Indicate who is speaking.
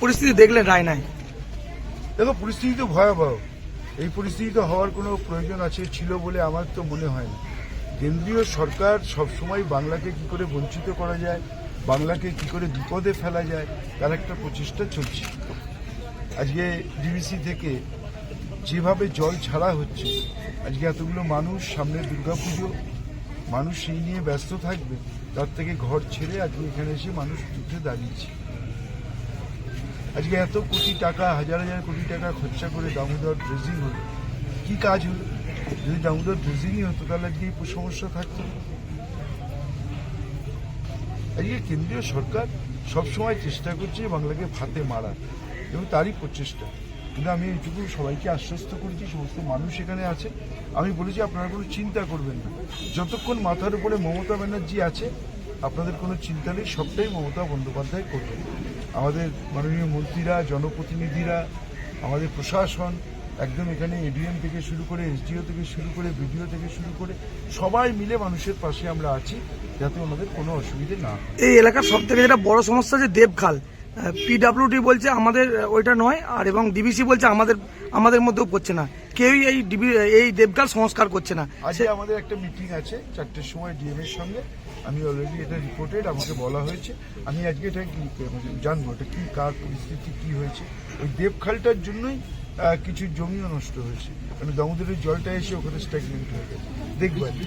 Speaker 1: পরিস্থিতি দেখলেন রায়নায়
Speaker 2: দেখো, পরিস্থিতি তো ভয়াবহ। এই পরিস্থিতি তো হওয়ার কোনো প্রয়োজন আছে, ছিল বলে আমার তো মনে হয় না। কেন্দ্রীয় সরকার সবসময় বাংলাকে কি করে বঞ্চিত করা যায়, বাংলাকে কি করে বিপদে ফেলা যায়, তার একটা প্রচেষ্টা চলছে। আজকে ডিবিসি থেকে যেভাবে জল ছাড়া হচ্ছে, আজকে এতগুলো মানুষ সামনে দুর্গাপুজো, মানুষ সেই নিয়ে ব্যস্ত থাকবে, তার থেকে ঘর ছেড়ে আজকে এখানে এসে মানুষ উঠে দাঁড়িয়েছে। আজকে এত কোটি টাকা, হাজার হাজার কোটি টাকা খরচা করে দামোদর ড্রেজিং হলো। কি কাজ হলো? যদি দামোদর ড্রেজিংই হতো, তাহলে আজকে এই সমস্যা থাকতো। আজকে কেন্দ্রীয় সরকার সবসময় চেষ্টা করছে বাংলাকে ভাতে মারার, এবং তারই প্রচেষ্টা। কিন্তু আমি এইটুকু সবাইকে আশ্বস্ত করেছি, সমস্ত মানুষ এখানে আছে। আমি বলেছি, আপনারা কোনো চিন্তা করবেন না। যতক্ষণ মাথার উপরে মমতা ব্যানার্জি আছে, আপনাদের কোনো চিন্তা নেই, সবটাই মমতা বন্দ্যোপাধ্যায় করবেন। আমাদের মাননীয় মন্ত্রীরা, জনপ্রতিনিধিরা, আমাদের প্রশাসন, একদম এখানে এডিএম থেকে শুরু করে এসডিও থেকে শুরু করে বিডিও থেকে শুরু করে, সবাই মিলে মানুষের পাশে আমরা আছি, যাতে ওনাদের কোনো অসুবিধে না
Speaker 1: এই এলাকার সব থেকে যেটা বড় সমস্যা যে দেবখাল। পিডাব্লিউডি বলছে আমাদের ওইটা নয় আর এবং ডিবিসি বলছে আমাদের আমাদের মধ্যেও করছে না। কেউই এই ডিবি এই দেবখাল সংস্কার করছে না।
Speaker 2: আজকে আমাদের একটা মিটিং আছে চারটের সময় ডিএম এর সঙ্গে। আমি অলরেডি এটা রিপোর্টেড আমাকে বলা হয়েছে। আমি আজকে এটা কি জানব এটা কি কার পরিস্থিতি কি হয়েছে? ওই দেবখালটার জন্যই কিছু জমিও নষ্ট হয়েছে। মানে দামোদরের জলটা এসে ওখানে স্ট্যাগনেন্ট হয়ে গেছে। দেখব আর কি।